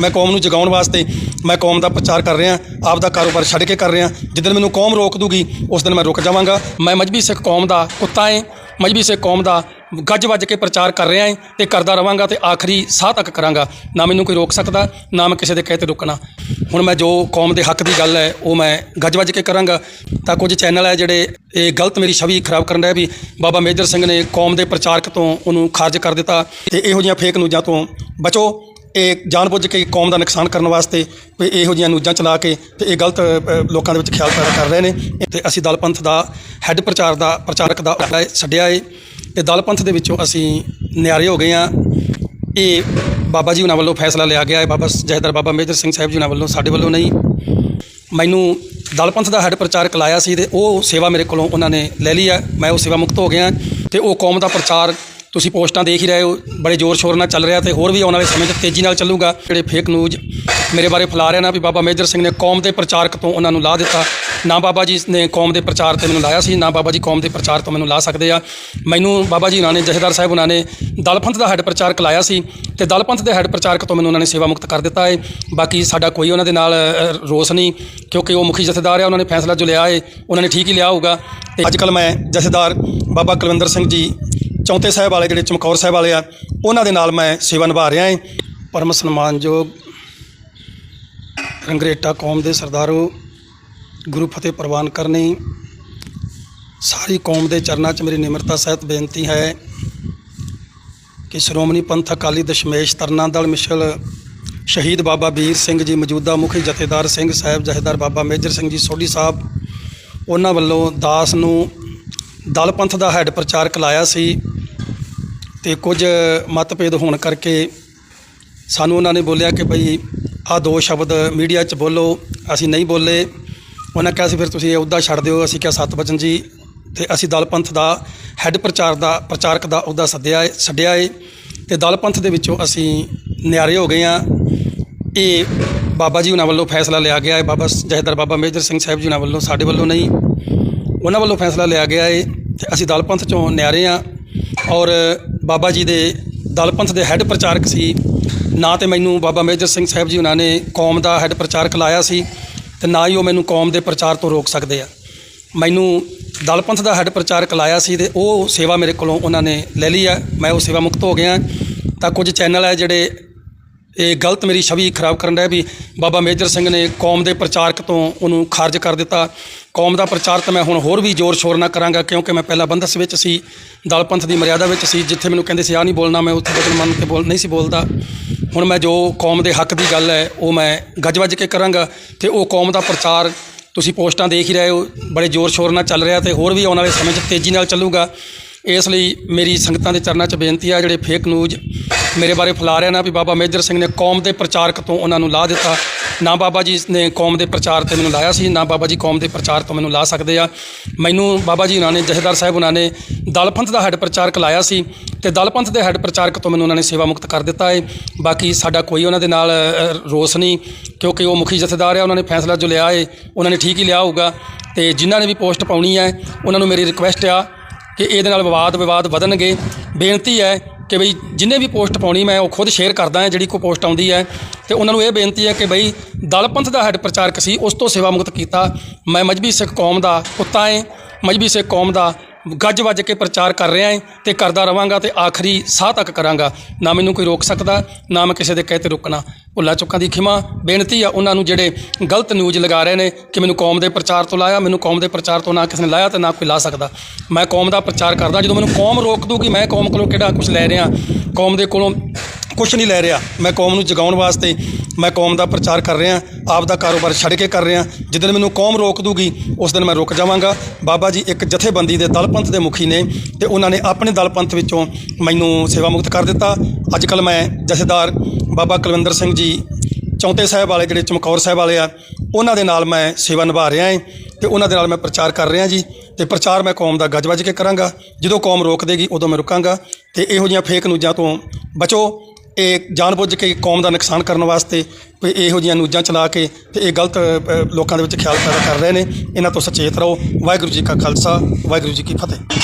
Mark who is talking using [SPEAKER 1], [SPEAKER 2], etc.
[SPEAKER 1] ਮੈਂ ਕੌਮ ਨੂੰ ਜਗਾਉਣ ਵਾਸਤੇ ਮੈਂ ਕੌਮ ਦਾ ਪ੍ਰਚਾਰ ਕਰ ਰਿਹਾ ਆਪ ਦਾ ਕਾਰੋਬਾਰ ਛੱਡ ਕੇ ਕਰ ਰਿਹਾ। ਜਿੱਦਣ ਮੈਨੂੰ ਕੌਮ ਰੋਕ ਦੂਗੀ, ਉਸ ਦਿਨ ਮੈਂ ਰੁਕ ਜਾਵਾਂਗਾ। ਮੈਂ ਮਜਬੀ ਸਿੱਖ ਕੌਮ ਦਾ ਕੁੱਤਾ ਏ, ਮਜਬੀ ਸਿੱਖ ਕੌਮ ਦਾ ਗੱਜ ਵੱਜ ਕੇ ਪ੍ਰਚਾਰ ਕਰ ਰਿਹਾ ਏ ਤੇ ਕਰਦਾ ਰਵਾਂਗਾ ਤੇ ਆਖਰੀ ਸਾਹ ਤੱਕ ਕਰਾਂਗਾ। ਨਾ ਮੈਨੂੰ ਕੋਈ ਰੋਕ ਸਕਦਾ, ਨਾ ਮੈਂ ਕਿਸੇ ਦੇ ਕਹੇ ਤੇ ਰੁਕਣਾ। ਹੁਣ ਮੈਂ ਜੋ ਕੌਮ ਦੇ ਹੱਕ ਦੀ ਗੱਲ ਹੈ, ਉਹ ਮੈਂ ਗੱਜ ਵੱਜ ਕੇ ਕਰਾਂਗਾ। ਤਾਂ ਕੁਝ ਚੈਨਲ ਹੈ ਜਿਹੜੇ ਇਹ ਗਲਤ ਮੇਰੀ ਛਵੀ ਖਰਾਬ ਕਰਨ ਰਹੇ ਵੀ ਬਾਬਾ ਮੇਜਰ ਸਿੰਘ ਨੇ ਕੌਮ ਦੇ ਪ੍ਰਚਾਰਕ ਤੋਂ ਉਹਨੂੰ ਖਾਰਜ ਕਰ ਦਿੱਤਾ ਤੇ ਇਹੋ ਜਿਹੀਆਂ ਫੇਕ ਨਿਊਜ਼ਾਂ ਤੋਂ ਬਚੋ। ਇਹ ਜਾਣਬੁੱਝ ਕੇ ਕੌਮ ਦਾ ਨੁਕਸਾਨ ਕਰਨ ਵਾਸਤੇ ਵੀ ਇਹੋ ਜਿਹੀਆਂ ਨਿਊਜ਼ਾਂ ਚਲਾ ਕੇ ਤੇ ਇਹ ਗਲਤ ਅ, ਲੋਕਾਂ ਦੇ ਵਿੱਚ ਖਿਆਲ ਪੈਦਾ ਕਰ ਰਹੇ ਨੇ। ਤੇ ਅਸੀਂ ਦਲ ਪੰਥ ਦਾ ਹੈੱਡ ਪ੍ਰਚਾਰ ਦਾ ਪ੍ਰਚਾਰਕ ਦਾ ਅਹੁਦਾ ਛੱਡਿਆ ਏ। ਤੇ ਦਲ ਪੰਥ ਦੇ ਵਿੱਚੋਂ ਅਸੀਂ ਨਿਆਰੇ ਹੋ ਗਏ ਆ ਇਹ ਬਾਬਾ ਜੀ ਉਹਨਾਂ ਵੱਲੋਂ ਫੈਸਲਾ ਲਿਆ ਗਿਆ ਹੈ। ਬਾਬਾ ਜਹਦਰ ਬਾਬਾ ਮੇਜਰ ਸਿੰਘ ਸਾਹਿਬ ਜੀ ਉਹਨਾਂ ਵੱਲੋਂ ਸਾਡੇ ਵੱਲੋਂ ਨਹੀਂ। ਮੈਨੂੰ ਦਲ ਪੰਥ ਦਾ ਹੈੱਡ ਪ੍ਰਚਾਰਕ ਲਾਇਆ ਸੀ ਤੇ ਉਹ ਸੇਵਾ ਮੇਰੇ ਕੋਲੋਂ ਉਹਨਾਂ ਨੇ ਲੈ ਲਈ ਹੈ। ਮੈਂ ਉਹ ਸੇਵਾ ਮੁਕਤ ਹੋ ਗਿਆ। ਤੇ ਉਹ ਕੌਮ ਦਾ ਪ੍ਰਚਾਰ ਤੁਸੀਂ ਪੋਸਟਾਂ ਦੇਖ ਹੀ ਰਹੇ ਹੋ, ਬੜੇ ਜ਼ੋਰ ਸ਼ੋਰ ਨਾਲ ਚੱਲ ਰਿਹਾ ਤੇ ਹੋਰ ਵੀ ਆਉਣ ਵਾਲੇ ਸਮੇਂ 'ਚ ਤੇਜ਼ੀ ਨਾਲ ਚੱਲੂਗਾ। ਜਿਹੜੇ ਫੇਕ ਨਿਊਜ਼ ਮੇਰੇ ਬਾਰੇ ਫੈਲਾ ਰਹੇ ਨਾ ਵੀ ਬਾਬਾ ਮੇਜਰ ਸਿੰਘ ਨੇ ਕੌਮ ਦੇ ਪ੍ਰਚਾਰਕ ਤੋਂ ਉਹਨਾਂ ਨੂੰ ਲਾ ਦਿੱਤਾ। ਨਾ ਬਾਬਾ ਜੀ ਨੇ ਕੌਮ ਦੇ ਪ੍ਰਚਾਰ ਤੇ ਮੈਨੂੰ ਲਾਇਆ ਸੀ, ਨਾ ਬਾਬਾ ਜੀ ਕੌਮ ਦੇ ਪ੍ਰਚਾਰ ਤੋਂ ਮੈਨੂੰ ਲਾ ਸਕਦੇ ਆ। ਮੈਨੂੰ ਬਾਬਾ ਜੀ ਉਹਨਾਂ ਨੇ ਜਥੇਦਾਰ ਸਾਹਿਬ ਉਹਨਾਂ ਨੇ ਦਲ ਪੰਥ ਦਾ ਹੈੱਡ ਪ੍ਰਚਾਰਕ ਲਾਇਆ ਸੀ ਤੇ ਦਲ ਪੰਥ ਦੇ ਹੈੱਡ ਪ੍ਰਚਾਰਕ ਤੋਂ ਮੈਨੂੰ ਉਹਨਾਂ ਨੇ ਸੇਵਾ ਮੁਕਤ ਕਰ ਦਿੱਤਾ ਹੈ ਬਾਕੀ ਸਾਡਾ ਕੋਈ ਉਹਨਾਂ ਦੇ ਨਾਲ ਰੋਸ ਨਹੀਂ, ਕਿਉਂਕਿ ਉਹ ਮੁਖੀ ਜਥੇਦਾਰ ਆ, ਉਹਨਾਂ ਨੇ ਫੈਸਲਾ ਜੋ ਲਿਆ ਹੈ ਉਹਨਾਂ ਨੇ ਠੀਕ ਹੀ ਲਿਆ ਹੋਊਗਾ। ਤੇ ਅੱਜ ਕੱਲ ਮੈਂ ਜਥੇਦਾਰ ਬਾਬਾ ਕੁਲਵਿੰਦਰ ਸਿੰਘ ਜੀ ਚੌਂਤੇ ਸਾਹਿਬ ਵਾਲੇ, ਜਿਹੜੇ ਚਮਕੌਰ ਸਾਹਿਬ ਵਾਲੇ ਆ, ਉਹਨਾਂ ਦੇ ਨਾਲ ਮੈਂ ਸੇਵਾ ਨਿਭਾ ਰਿਹਾ ਹਾਂ। ਪਰਮ ਸਨਮਾਨਯੋਗ ਰੰਗਰੇਟਾ ਕੌਮ ਦੇ ਸਰਦਾਰੋ, ਗੁਰੂ ਫਤਿਹ ਪ੍ਰਵਾਨ ਕਰਨੀ, ਸਾਰੀ ਕੌਮ ਦੇ ਚਰਨਾਂ 'ਚ ਮੇਰੀ ਨਿਮਰਤਾ ਸਹਿਤ ਬੇਨਤੀ ਹੈ ਕਿ ਸ਼੍ਰੋਮਣੀ ਪੰਥ ਅਕਾਲੀ ਦਸ਼ਮੇਸ਼ ਤਰਨਾ ਦਲ ਮਿਸ਼ਲ ਸ਼ਹੀਦ ਬਾਬਾ ਵੀਰ ਸਿੰਘ ਜੀ, ਮੌਜੂਦਾ ਮੁਖੀ ਜਥੇਦਾਰ ਸਿੰਘ ਸਾਹਿਬ, ਜਥੇਦਾਰ ਬਾਬਾ ਮੇਜਰ ਸਿੰਘ ਜੀ ਸੋਢੀ ਸਾਹਿਬ, ਉਹਨਾਂ ਵੱਲੋਂ ਦਾਸ ਨੂੰ ਦਲ ਪੰਥ ਦਾ ਹੈੱਡ ਪ੍ਰਚਾਰਕ ਲਾਇਆ ਸੀ। ਤੇ ਕੁਝ ਮਤਭੇਦ ਹੋਣ ਕਰਕੇ ਸਾਨੂੰ ਉਹਨਾਂ ਨੇ ਬੋਲਿਆ ਕਿ ਭਈ ਆਹ ਦੋ ਸ਼ਬਦ ਮੀਡੀਆ 'ਚ ਬੋਲੋ, ਅਸੀਂ ਨਹੀਂ ਬੋਲੇ। ਉਹਨਾਂ ਕਿਹਾ ਸੀ, ਫਿਰ ਤੁਸੀਂ ਇਹ ਅਹੁਦਾ ਛੱਡ ਦਿਓ। ਅਸੀਂ ਕਿਹਾ ਸਤਬਚਨ ਜੀ। ਤੇ ਅਸੀਂ ਦਲ ਪੰਥ ਦਾ ਹੈੱਡ ਪ੍ਰਚਾਰ ਦਾ, ਪ੍ਰਚਾਰਕ ਦਾ ਅਹੁਦਾ ਸੱਦਿਆ ਏ, ਛੱਡਿਆ ਏ। ਤੇ ਦਲ ਪੰਥ ਦੇ ਵਿੱਚੋਂ ਅਸੀਂ ਨਿਆਰੇ ਹੋ ਗਏ ਆ ਇਹ ਬਾਬਾ ਜੀ ਉਹਨਾਂ ਵੱਲੋਂ ਫੈਸਲਾ ਲਿਆ ਗਿਆ ਹੈ ਬਾਬਾ ਜਹਦਰ ਬਾਬਾ ਮੇਜਰ ਸਿੰਘ ਸਾਹਿਬ ਜੀ ਉਹਨਾਂ ਵੱਲੋਂ, ਸਾਡੇ ਵੱਲੋਂ ਨਹੀਂ। ਉਹਨਾਂ ਵੱਲੋਂ ਫੈਸਲਾ ਲਿਆ ਗਿਆ ਏ ਤੇ ਅਸੀਂ ਦਲ ਪੰਥ ਚੋਂ ਨਿਆਰੇ ਆ ਔਰ ਬਾਬਾ ਜੀ ਦੇ ਦਲ ਪੰਥ ਦੇ ਹੈੱਡ ਪ੍ਰਚਾਰਕ ਸੀ। ਨਾ ਤੇ ਮੈਨੂੰ ਬਾਬਾ ਮੇਜਰ ਸਿੰਘ ਸਾਹਿਬ ਜੀ ਉਹਨਾਂ ਨੇ ਕੌਮ ਦਾ ਹੈੱਡ ਪ੍ਰਚਾਰਕ ਲਾਇਆ ਸੀ ਤੇ ਨਾ ਹੀ ਉਹ ਮੈਨੂੰ ਕੌਮ ਦੇ ਪ੍ਰਚਾਰ ਤੋਂ ਰੋਕ ਸਕਦੇ ਆ। ਮੈਨੂੰ ਦਲ ਪੰਥ ਦਾ ਹੈੱਡ ਪ੍ਰਚਾਰਕ ਲਾਇਆ ਸੀ ਤੇ ਉਹ ਸੇਵਾ ਮੇਰੇ ਕੋਲੋਂ ਉਹਨਾਂ ਨੇ ਲੈ ਲਈ ਆ। ਮੈਂ ਉਹ ਸੇਵਾ ਮੁਕਤ ਹੋ ਗਿਆ। ਤਾਂ ਕੁਝ ਚੈਨਲ ਹੈ ਜਿਹੜੇ ਇਹ ਗਲਤ ਮੇਰੀ ਛਵੀ ਖਰਾਬ ਕਰਨ ਰਿਹਾ ਵੀ ਬਾਬਾ ਮੇਜਰ ਸਿੰਘ ਨੇ ਕੌਮ ਦੇ ਪ੍ਰਚਾਰਕ ਤੋਂ ਉਹਨੂੰ ਖਾਰਜ ਕਰ ਦਿੱਤਾ। ਕੌਮ ਦਾ ਪ੍ਰਚਾਰ ਤਾਂ ਮੈਂ ਹੁਣ ਹੋਰ ਵੀ ਜ਼ੋਰ ਸ਼ੋਰ ਨਾਲ ਕਰਾਂਗਾ ਕਿਉਂਕਿ ਮੈਂ ਪਹਿਲਾਂ ਬੰਦਸ ਵਿੱਚ ਸੀ, ਦਲ ਪੰਥ ਦੀ ਮਰਿਆਦਾ ਵਿੱਚ ਸੀ, ਜਿੱਥੇ ਮੈਨੂੰ ਕਹਿੰਦੇ ਸੀ ਆ ਨਹੀਂ ਬੋਲਣਾ, ਮੈਂ ਉੱਥੇ ਬਦਲ ਮੰਨ ਕੇ ਬੋਲ ਨਹੀਂ ਸੀ ਬੋਲਦਾ। ਹੁਣ ਮੈਂ ਜੋ ਕੌਮ ਦੇ ਹੱਕ ਦੀ ਗੱਲ ਹੈ, ਉਹ ਮੈਂ ਗੱਜ ਵੱਜ ਕੇ ਕਰਾਂਗਾ ਤੇ ਉਹ ਕੌਮ ਦਾ ਪ੍ਰਚਾਰ ਤੁਸੀਂ ਪੋਸਟਾਂ ਦੇਖ ਹੀ ਰਹੇ ਹੋ, ਬੜੇ ਜ਼ੋਰ ਸ਼ੋਰ ਨਾਲ ਚੱਲ ਰਿਹਾ ਤੇ ਹੋਰ ਵੀ ਆਉਣ ਵਾਲੇ ਸਮੇਂ 'ਚ ਤੇਜ਼ੀ ਨਾਲ ਚੱਲੂਗਾ। ਇਸ ਲਈ ਮੇਰੀ ਸੰਗਤਾਂ ਦੇ ਚਰਨਾਂ 'ਚ ਬੇਨਤੀ ਆ, ਜਿਹੜੇ ਫੇਕ ਨਿਊਜ਼ ਮੇਰੇ ਬਾਰੇ ਫੈਲਾ ਰਹੇ ਨਾ ਵੀ ਬਾਬਾ ਮੇਜਰ ਸਿੰਘ ਨੇ ਕੌਮ ਦੇ ਪ੍ਰਚਾਰਕ ਤੋਂ ਉਹਨਾਂ ਨੂੰ ਲਾ ਦਿੱਤਾ। ਨਾ ਬਾਬਾ ਜੀ ਨੇ ਕੌਮ ਦੇ ਪ੍ਰਚਾਰ ਤੇ ਮੈਨੂੰ ਲਾਇਆ ਸੀ, ਨਾ ਬਾਬਾ ਜੀ ਕੌਮ ਦੇ ਪ੍ਰਚਾਰ ਤੋਂ ਮੈਨੂੰ ਲਾ ਸਕਦੇ ਆ। ਮੈਨੂੰ ਬਾਬਾ ਜੀ ਉਹਨਾਂ ਨੇ ਜਥੇਦਾਰ ਸਾਹਿਬ ਉਹਨਾਂ ਨੇ ਦਲ ਪੰਥ ਦਾ ਹੈੱਡ ਪ੍ਰਚਾਰਕ ਲਾਇਆ ਸੀ ਤੇ ਦਲ ਪੰਥ ਦੇ ਹੈੱਡ ਪ੍ਰਚਾਰਕ ਤੋਂ ਮੈਨੂੰ ਉਹਨਾਂ ਨੇ ਸੇਵਾ ਮੁਕਤ ਕਰ ਦਿੱਤਾ ਹੈ ਬਾਕੀ ਸਾਡਾ ਕੋਈ ਉਹਨਾਂ ਦੇ ਨਾਲ ਰੋਸ ਨਹੀਂ, ਕਿਉਂਕਿ ਉਹ ਮੁਖੀ ਜਥੇਦਾਰ ਆ, ਉਹਨਾਂ ਨੇ ਫੈਸਲਾ ਜੋ ਲਿਆ ਹੈ ਉਹਨਾਂ ਨੇ ਠੀਕ ਹੀ ਲਿਆ ਹੋਊਗਾ। ਤੇ ਜਿਨ੍ਹਾਂ ਨੇ ਵੀ ਪੋਸਟ ਪਾਉਣੀ ਹੈ, ਉਹਨਾਂ ਨੂੰ ਮੇਰੀ ਰਿਕੁਐਸਟ ਆ ਕਿ ਇਹਦੇ ਨਾਲ ਵਿਵਾਦ ਵਿਵਾਦ ਵਧਣਗੇ। ਬੇਨਤੀ ਹੈ ਕਿ ਬਈ ਜਿੰਨੇ ਵੀ ਪੋਸਟ ਪਾਉਣੀ ਮੈਂ ਉਹ ਖੁਦ ਸ਼ੇਅਰ ਕਰਦਾ ਹਾਂ, ਜਿਹੜੀ ਕੋਈ ਪੋਸਟ ਆਉਂਦੀ ਹੈ। ਤੇ ਉਹਨਾਂ ਨੂੰ ਇਹ ਬੇਨਤੀ ਹੈ ਕਿ ਬਈ ਦਲ ਪੰਥ ਦਾ ਹੈੱਡ ਪ੍ਰਚਾਰਕ ਸੀ, ਉਸ ਤੋਂ ਸੇਵਾ ਮੁਕਤ ਕੀਤਾ। ਮੈਂ ਮਜਬੀ ਸਿੱਖ ਕੌਮ ਦਾ ਕੁੱਤਾ ਏ, ਮਜਬੀ ਸਿੱਖ ਕੌਮ ਦਾ ਗੱਜ ਵੱਜ ਕੇ ਪ੍ਰਚਾਰ ਕਰ ਰਿਹਾ ਏ ਤੇ ਕਰਦਾ ਰਵਾਂਗਾ ਤੇ ਆਖਰੀ ਸਾਹ ਤੱਕ ਕਰਾਂਗਾ। ਨਾ ਮੈਨੂੰ ਕੋਈ ਰੋਕ ਸਕਦਾ, ਨਾ ਮੈਂ ਕਿਸੇ ਦੇ ਕਹੇ ਤੇ ਰੁਕਣਾ। ਭੁੱਲਾਂ ਚੁੱਕਾਂ ਦੀ ਖਿਮਾ, ਬੇਨਤੀ ਆ ਉਹਨਾਂ ਨੂੰ ਜਿਹੜੇ ਗਲਤ ਨਿਊਜ਼ ਲਗਾ ਰਹੇ ਨੇ ਕਿ ਮੈਨੂੰ ਕੌਮ ਦੇ ਪ੍ਰਚਾਰ ਤੋਂ ਲਾਇਆ, ਮੈਨੂੰ ਕੌਮ ਦੇ ਪ੍ਰਚਾਰ ਤੋਂ ਨਾ ਕਿਸੇ ਨੇ ਲਾਇਆ ਤੇ ਨਾ ਕੋਈ ਲਾ ਸਕਦਾ। ਮੈਂ ਕੌਮ ਦਾ ਪ੍ਰਚਾਰ ਕਰਦਾ, ਜਦੋਂ ਮੈਨੂੰ ਕੌਮ ਰੋਕ ਦੂਗੀ, ਮੈਂ ਕੌਮ ਕੋਲੋਂ ਕਿਹੜਾ ਕੁਝ ਲੈ ਰਿਹਾ? ਕੌਮ ਦੇ ਕੋਲੋਂ ਕੁਝ ਨਹੀਂ ਲੈ ਰਿਹਾ। ਮੈਂ ਕੌਮ ਨੂੰ ਜਗਾਉਣ ਵਾਸਤੇ ਮੈਂ ਕੌਮ ਦਾ ਪ੍ਰਚਾਰ ਕਰ ਰਿਹਾ, ਆਪ ਦਾ ਕਾਰੋਬਾਰ ਛੱਡ ਕੇ ਕਰ ਰਿਹਾ ਜਿੱਦਣ ਮੈਨੂੰ ਕੌਮ ਰੋਕ ਦੂਗੀ, ਉਸ ਦਿਨ ਮੈਂ ਰੁਕ ਜਾਵਾਂਗਾ। ਬਾਬਾ ਜੀ ਇੱਕ ਜਥੇਬੰਦੀ ਦੇ ਦਲ ਪੰਥ ਦੇ ਮੁਖੀ ਨੇ ਤੇ ਉਹਨਾਂ ਨੇ ਆਪਣੇ ਦਲ ਪੰਥ ਵਿੱਚੋਂ ਮੈਨੂੰ ਸੇਵਾ ਮੁਕਤ ਕਰ ਦਿੱਤਾ। ਅੱਜ ਕੱਲ ਮੈਂ ਜਥੇਦਾਰ ਬਾਬਾ ਕੁਲਵਿੰਦਰ ਸਿੰਘ ਜੀ, ਚੌਂਤੇ ਸਾਹਿਬ ਵਾਲੇ, ਜਿਹੜੇ ਚਮਕੌਰ ਸਾਹਿਬ ਵਾਲੇ ਆ, ਉਹਨਾਂ ਦੇ ਨਾਲ ਮੈਂ ਸੇਵਾ ਨਿਭਾ ਰਿਹਾ ਹਾਂ ਤੇ ਉਹਨਾਂ ਦੇ ਨਾਲ ਮੈਂ ਪ੍ਰਚਾਰ ਕਰ ਰਿਹਾ ਜੀ। ਤੇ ਪ੍ਰਚਾਰ ਮੈਂ ਕੌਮ ਦਾ ਗੱਜ ਵੱਜ ਕੇ ਕਰਾਂਗਾ। ਜਦੋਂ ਕੌਮ ਰੋਕ ਦੇਗੀ, ਉਦੋਂ ਮੈਂ ਰੁਕਾਂਗਾ। ਤੇ ਇਹੋ ਜਿਹੀਆਂ ਫੇਕ ਨਿਊਜ਼ਾਂ ਤੋਂ ਬਚੋ। ਇਹ ਜਾਣਬੁੱਝ ਕੇ ਕੌਮ ਦਾ ਨੁਕਸਾਨ ਕਰਨ ਵਾਸਤੇ ਕੋਈ ਇਹੋ ਜਿਹੀਆਂ ਨੂਜਾਂ ਚਲਾ ਕੇ ਤੇ ਇਹ ਗਲਤ ਅ, ਲੋਕਾਂ ਦੇ ਵਿੱਚ ਖਿਆਲ ਪੈਦਾ ਕਰ ਰਹੇ ਨੇ। ਇਹਨਾਂ ਤੋਂ ਸਚੇਤ ਰਹੋ। ਵਾਹਿਗੁਰੂ ਜੀ ਕਾ ਖਾਲਸਾ ਵਾਹਿਗੁਰੂ ਜੀ ਕੀ ਫਤਿਹ।